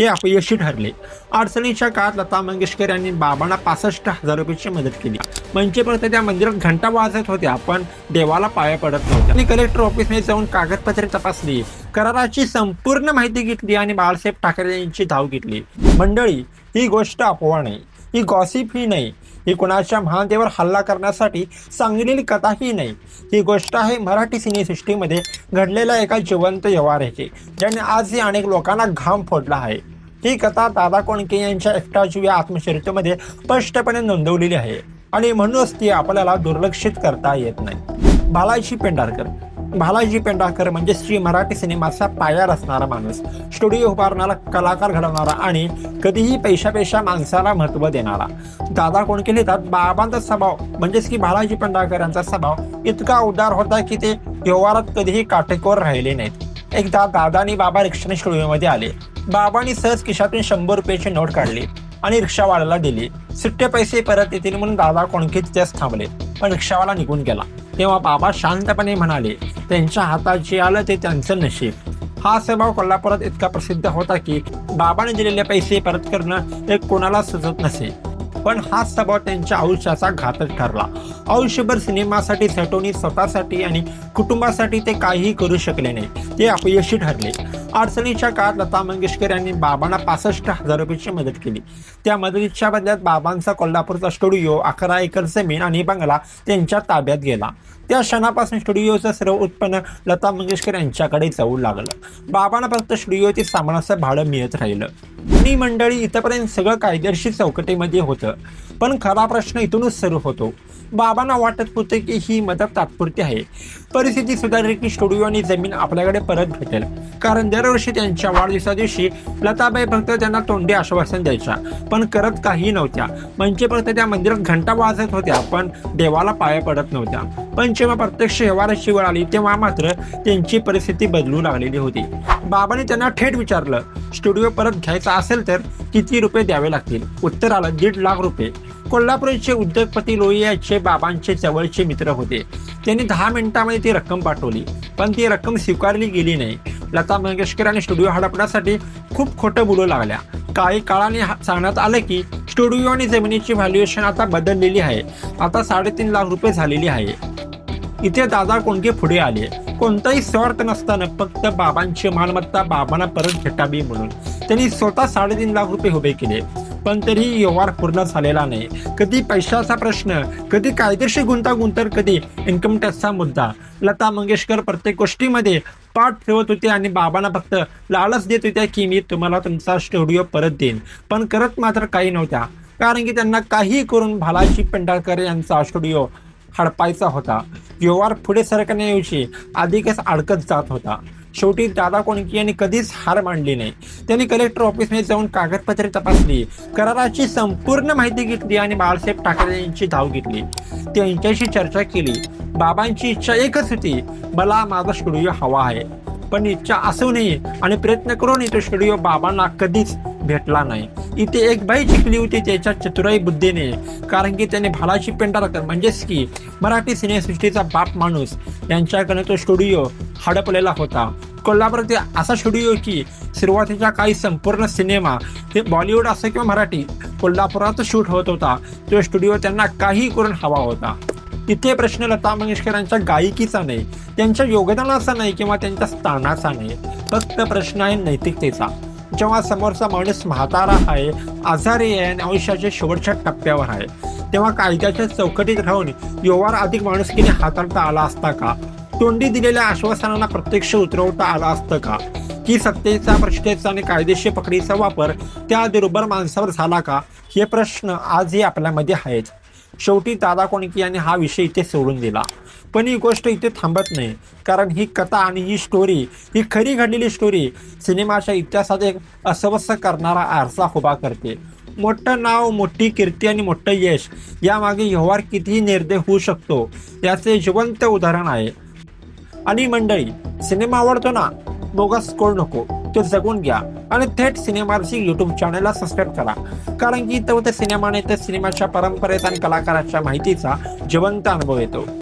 ते अपयशी ठरले. अडचणीच्या काळात लता मंगेशकर यांनी बाबांना पासष्ट हजार रुपयाची मदत केली. म्हणजे फक्त त्या मंदिरात घंटा वाजत होत्या पण देवाला पाया पडत नव्हत्या. आणि कलेक्टर ऑफिसने जाऊन कागदपत्रे तपासली. कराराची संपूर्ण माहिती घेतली आणि बाळासाहेब ठाकरे यांची धाव घेतली. मंडळी ही गोष्ट अफवा नाही. ही गॉसिप ही नाही. ही कुणाच्या महादेवर हल्ला करण्यासाठी सांगलेली कथा ही नाही. ही गोष्ट आहे मराठी सिनेसृष्टीमध्ये घडलेल्या एका जिवंत व्यवहाराची ज्याने आजही अनेक लोकांना घाम फोडला आहे. ही कथा दादा कोणके यांच्या एकटा जीव या स्पष्टपणे नोंदवलेली आहे. आणि म्हणूनच ती आपल्याला दुर्लक्षित करता येत नाही. बालाजी पेंढारकर. भालाजी पेंढारकर म्हणजे श्री मराठी सिनेमाचा पाया रचणारा माणूस. स्टुडिओ उभारणारा कलाकार घडवणारा आणि कधीही पैशापेक्षा माणसाला महत्त्व देणारा. दादा कोणके लिहितात बाबांचा स्वभाव म्हणजेच की बालाजी पेंढारकर यांचा स्वभाव इतका उदार होता की ते व्यवहारात कधीही काटेकोर राहिले नाहीत. एकदा दादा आणि बाबा रिक्षण स्टुडिओमध्ये आले. बाबांनी सहज खिशातून शंभर रुपयाची नोट काढली आणि रिक्षावाल्याला दिली. सुट्टे पैसे परत येतील म्हणून दादा कोणके तिथेच थांबले. पण रिक्षावाला निघून गेला. तेव्हा बाबा शांतपणे म्हणाले त्यांच्या हातात जे आलं ते त्यांचं नशीब. हा स्वभाव कोल्हापुरात इतका प्रसिद्ध होता की बाबाने दिलेले पैसे परत करणं हे कोणाला सुचत नसे. पण हा स्वभाव त्यांच्या आयुष्याचा घातक ठरला. आयुष्यभर सिनेमासाठी सटोनी स्वतःसाठी आणि कुटुंबासाठी ते काहीही करू शकले नाही. ते अपयशी ठरले. अडचणीच्या काळात लता मंगेशकर यांनी बाबांना पासष्ट हजार रुपयाची मदत केली. त्या मदतीच्या बदल्यात बाबांचा कोल्हापूरचा स्टुडिओ अकरा एकर जमीन आणि बंगला त्यांच्या ताब्यात गेला. त्या क्षणापासून स्टुडिओचं सर्व उत्पन्न लता मंगेशकर यांच्याकडे जाऊ लागलं. बाबांना फक्त स्टुडिओतील सामानाचं भाडं मिळत राहिलं. मी मंडळी इथपर्यंत सगळं कायदेशीर चौकटीमध्ये होतं. पण खरा प्रश्न इथूनच सुरू होतो. बाबांना वाटत होते की ही मदत तात्पुरती आहे. परिस्थिती सुधारली की स्टुडिओ आणि जमीन आपल्याकडे परत भेटेल. कारण दरवर्षी त्यांच्या वाढदिवसा दिवशी लताबाई फक्त त्यांना तोंडी आश्वासन द्यायच्या पण करत काही नव्हत्या. म्हणजे फक्त त्या मंदिरात घंटा वाजत होत्या पण देवाला पाया पडत नव्हत्या. पण जेव्हा प्रत्यक्ष व्यवहाराची वेळ आली तेव्हा मात्र त्यांची परिस्थिती बदलू लागलेली होती. बाबांनी त्यांना थेट विचारलं स्टुडिओ परत घ्यायचा असेल तर किती रुपये द्यावे लागतील उत्तर आलं दीड लाख रुपये. कोल्हापूरचे उद्योगपती लोहियाचे बाबांचे जवळचे मित्र होते. त्यांनी दहा मिनिटांमध्ये ती रक्कम पाठवली. पण ती रक्कम स्वीकारली गेली नाही. लता मंगेशकर आणि स्टुडिओ हडपण्यासाठी खूप खोटं बोलू लागल्या. काही काळाने हा- सांगण्यात आलं की स्टुडिओ आणि जमिनीची व्हॅल्युएशन आता बदललेली आहे. आता साडेतीन लाख रुपये झालेली आहे. इथे दादा कोणके पुढे आले. कोणताही स्वार्थ नसताना फक्त बाबांची मालमत्ता बाबांना परत भेटावी म्हणून. त्यांनी स्वतः साडेतीन लाख रुपये उभे केले. पण तरीही व्यवहार पूर्ण झालेला नाही. कधी पैशाचा प्रश्न कधी कायदेशीर गुंतागुंतर तर कधी इन्कम टॅक्सचा मुद्दा. लता मंगेशकर प्रत्येक गोष्टीमध्ये पाठ ठेवत होते आणि बाबांना फक्त लालच देत होत्या की मी तुम्हाला तुमचा स्टुडिओ परत देईन. पण करत मात्र काही नव्हत्या. कारण की त्यांना काही करून भालाजी पेंढारकर यांचा स्टुडिओ हडपायचा होता. व्यवहार पुढे सरकण्याऐवजी अधिकच अडकत जात होता. शेवटी दादा कोणकी यांनी कधीच हार मांडली नाही. त्यांनी कलेक्टर ऑफिसमध्ये जाऊन कागदपत्रे तपासली कराराची संपूर्ण माहिती घेतली आणि बाळासाहेब ठाकरे यांची धाव घेतली. त्यांच्याशी चर्चा केली. बाबांची इच्छा एकच होती मला माझा स्टुडिओ हवा आहे. पण इच्छा असूनही आणि प्रयत्न करूनही तो स्टुडिओ बाबांना कधीच भेटला नाही. इथे एक बाई शिकली होती त्याच्या चतुराई बुद्धीने. कारण की त्याने भालाची पेंडारकर म्हणजेच की मराठी सिनेसृष्टीचा बाप माणूस. यांच्याकडे तो स्टुडिओ हडपलेला होता. कोल्हापूरचे असा स्टुडिओ की सुरुवातीच्या काही संपूर्ण सिनेमा हे बॉलिवूड असं किंवा मराठी कोल्हापुरात शूट होत होता. तो स्टुडिओ त्यांना काही करून हवा होता. इथे प्रश्न लता मंगेशकरांच्या गायकीचा नाही त्यांच्या योगदानाचा नाही किंवा त्यांच्या स्थानाचा नाही. फक्त प्रश्न आहे नैतिकतेचा. जेव्हा समोरचा माणूस म्हातारा आहे आजारी आहे आणि आयुष्याच्या शेवटच्या टप्प्यावर आहे तेव्हा कायद्याच्या चौकटीत राहून व्यवहार अधिक माणुसकीने हाताळता आला असता का? तोंडी दिलेल्या आश्वासनांना प्रत्यक्ष उतरवता आला असतं का? की सत्तेचा भ्रष्टेचा आणि कायदेशीर पकडीचा वापर त्या दुर्बल माणसावर झाला का? हे प्रश्न आजही आपल्यामध्ये आहेत. शेवटी दादा कोणकी यांनी हा विषय इथे सोडून दिला. पण ही गोष्ट इथे थांबत नाही. कारण ही कथा आणि ही स्टोरी ही खरी घडलेली स्टोरी सिनेमाच्या इतिहासात एक अस्वस्थ करणारा आरसा उभा करते. मोठं नाव मोठी कीर्ती आणि मोठं यश यामागे व्यवहार कितीही निर्दय होऊ शकतो याचे जिवंत उदाहरण आहे. आणि मंडळी सिनेमा आवडतो ना? बोगस कोण नको तो जगून घ्या. आणि थेट सिनेमाची युट्यूब चॅनलला सबस्क्राईब करा. कारण की तो होतं सिनेमा नाही सिनेमाच्या परंपरेचा आणि कलाकाराच्या माहितीचा जिवंत अनुभव येतो.